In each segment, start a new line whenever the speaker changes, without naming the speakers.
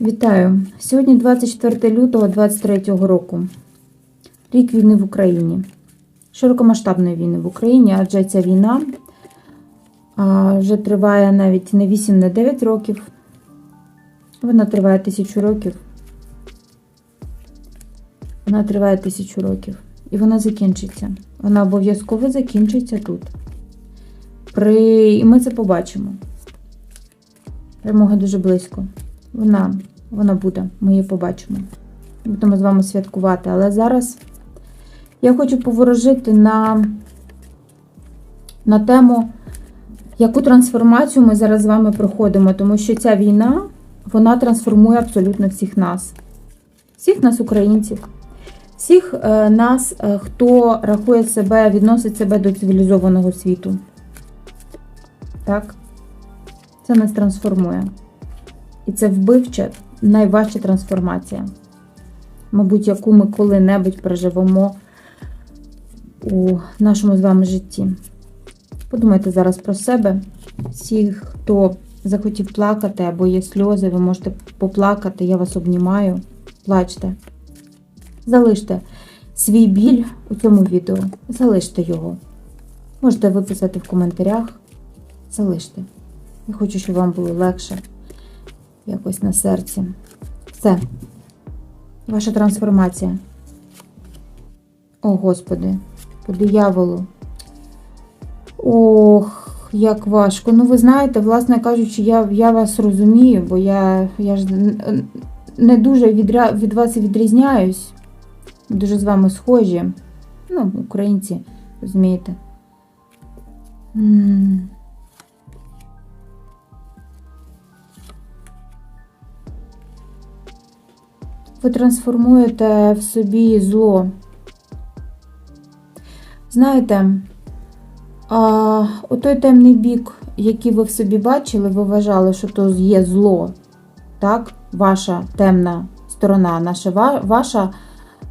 Вітаю! Сьогодні 24 лютого 2023 року. Рік війни в Україні. Широкомасштабної війни в Україні, адже ця війна вже триває навіть не 8, не 9 років. Вона триває тисячу років. Вона триває тисячу років. І вона закінчиться. Вона обов'язково закінчиться тут. При... І ми це побачимо. Перемога дуже близько. Вона, вона буде, ми її побачимо. Будемо з вами святкувати. Але зараз я хочу поворожити на, на тему, яку трансформацію ми зараз з вами проходимо, тому що ця війна вона трансформує абсолютно всіх нас, всіх нас, українців, всіх е, нас, е, хто рахує себе, відносить себе до цивілізованого світу. Так? Це нас трансформує. І це вбивча, найважча трансформація. Мабуть, яку ми коли-небудь переживемо у нашому з вами житті. Подумайте зараз про себе. Всі, хто захотів плакати або є сльози, ви можете поплакати, я вас обнімаю. Плачте. Залиште свій біль у цьому відео. Залиште його. Можете виписати в коментарях. Залиште. Я хочу, щоб вам було легше якось на серці. Все. Ваша трансформація. О, Господи, по дияволу. Ох, як важко. Ну, ви знаєте, власне кажучи, я я вас розумію, бо я я ж не дуже відря... від вас відрізняюсь. Дуже з вами схожі. Ну, українці, розумієте. -м ви трансформуєте в собі зло. Знаєте, а, отой темний бік, який ви в собі бачили, ви вважали, що то є зло, так? Ваша темна сторона, наша, ваша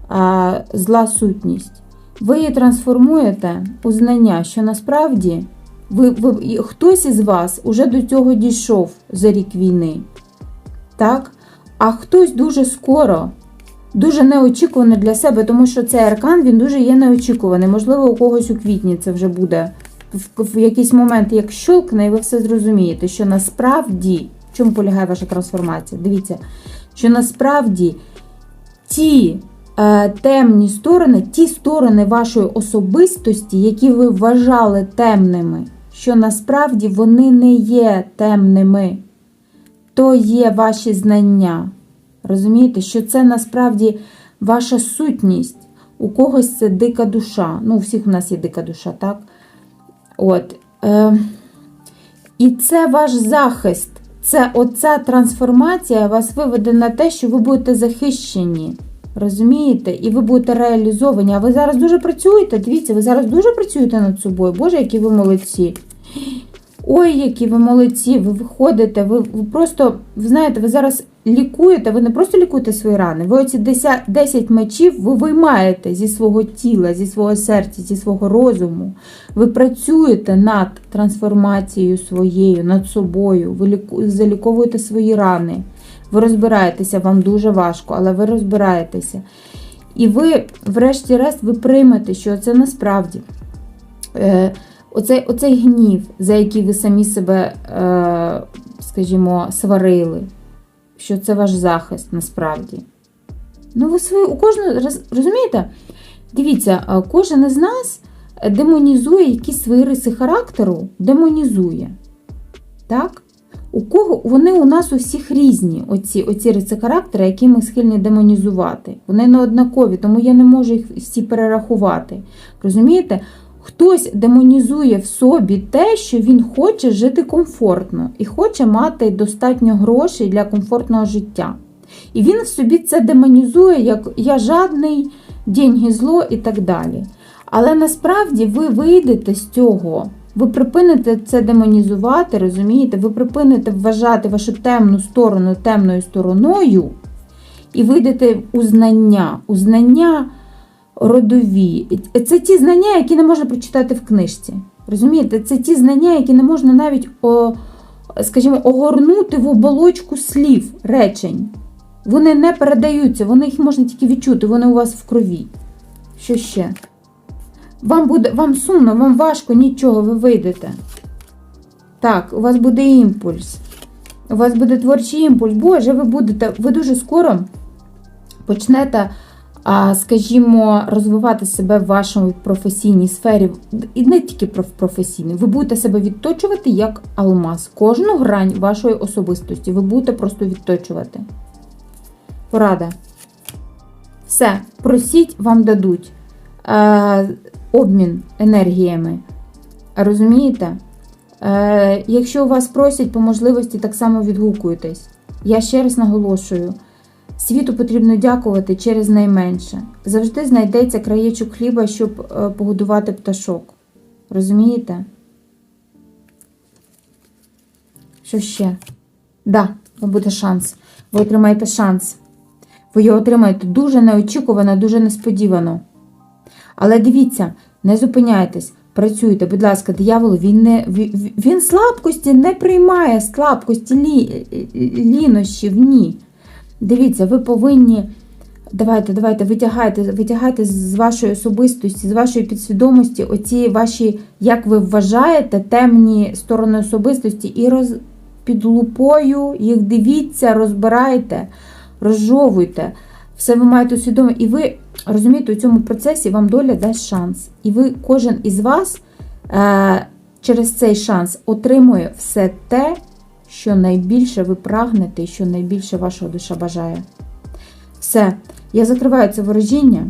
а, зла сутність. Ви її трансформуєте у знання, що насправді ви, ви, хтось із вас уже до цього дійшов за рік війни. Так? А хтось дуже скоро, дуже неочікувано для себе, тому що цей аркан він дуже є неочікуваний. Можливо, у когось у квітні це вже буде в, в якийсь момент, як щелкне, і ви все зрозумієте, що насправді, в чому полягає ваша трансформація? Дивіться, що насправді ті е, темні сторони, ті сторони вашої особистості, які ви вважали темними, що насправді вони не є темними то є ваші знання. Розумієте, що це насправді ваша сутність. У когось це дика душа. Ну, у всіх у нас є дика душа, так? От. Е, І це ваш захист. Це оця трансформація вас виведе на те, що ви будете захищені. Розумієте? І ви будете реалізовані. А ви зараз дуже працюєте. Дивіться, ви зараз дуже працюєте над собою. Боже, які ви молодці. Ой, які ви молодці, ви виходите, ви, просто, ви знаєте, ви зараз лікуєте, ви не просто лікуєте свої рани, ви оці 10, 10 мечів ви виймаєте зі свого тіла, зі свого серця, зі свого розуму. Ви працюєте над трансформацією своєю, над собою, ви ліку, заліковуєте свої рани. Ви розбираєтеся, вам дуже важко, але ви розбираєтеся. І ви, врешті-решт, ви приймете, що це насправді. Е, Оцей оцей гнів, за який ви самі себе, е, скажімо, сварили, що це ваш захист насправді. Ну, ви свої, у кожного, розумієте? Дивіться, е, кожен із нас демонізує якісь свої риси характеру, демонізує. Так? У кого Вони у нас у всіх різні, оці оці риси характеру, які ми схильні демонізувати. Вони не однакові, тому я не можу їх всі перерахувати. Розумієте? Хтось демонізує в собі те, що він хоче жити комфортно і хоче мати достатньо грошей для комфортного життя. І він в собі це демонізує, як я жадний, деньги зло і так далі. Але насправді ви вийдете з цього, ви припините це демонізувати, розумієте? Ви припините вважати вашу темну сторону темною стороною і вийдете у знання. У знання родові. Це ті знання, які не можна прочитати в книжці. Розумієте, це ті знання, які не можна навіть о, скажімо, огорнути в оболочку слів, речень. Вони не передаються, вони їх можна тільки відчути, вони у вас в крові. Що ще? Вам буде вам сумно, вам важко, нічого, ви вийдете. Так, у вас буде імпульс. У вас буде творчий імпульс. Боже, ви будете, ви дуже скоро почнете, скажімо, розвивати себе в вашому професійній сфері, і не тільки проф- професійній. Ви будете себе відточувати як алмаз. Кожну грань вашої особистості ви будете просто відточувати. Порада. Все, просіть, вам дадуть. Е, обмін енергіями. Розумієте? Е, якщо у вас просять по можливості, так само відгукуйтесь. Я ще раз наголошую: світу потрібно дякувати через найменше. Завжди знайдеться краєчок хліба, щоб е, погодувати пташок. Розумієте? Що ще? Да, буде шанс. Ви отримаєте шанс. Ви його отримаєте дуже неочікувано, дуже несподівано. Але дивіться, не зупиняйтесь, працюйте, будь ласка, диявол, він не він, слабкості не приймає, слабкості лі, лінощів, ні. Дивіться, ви повинні. Давайте, давайте, витягайте, витягайте з вашої особистості, з вашої підсвідомості, оці ваші, як ви вважаєте, темні сторони особистості, і роз, під лупою їх дивіться, розбирайте, розжовуйте. Все ви маєте усвідомити. І ви розумієте, у цьому процесі вам доля дасть шанс. І ви, кожен із вас е, через цей шанс отримує все те, що найбільше ви прагнете і що найбільше ваша душа бажає. Все, я закриваю це ворожіння.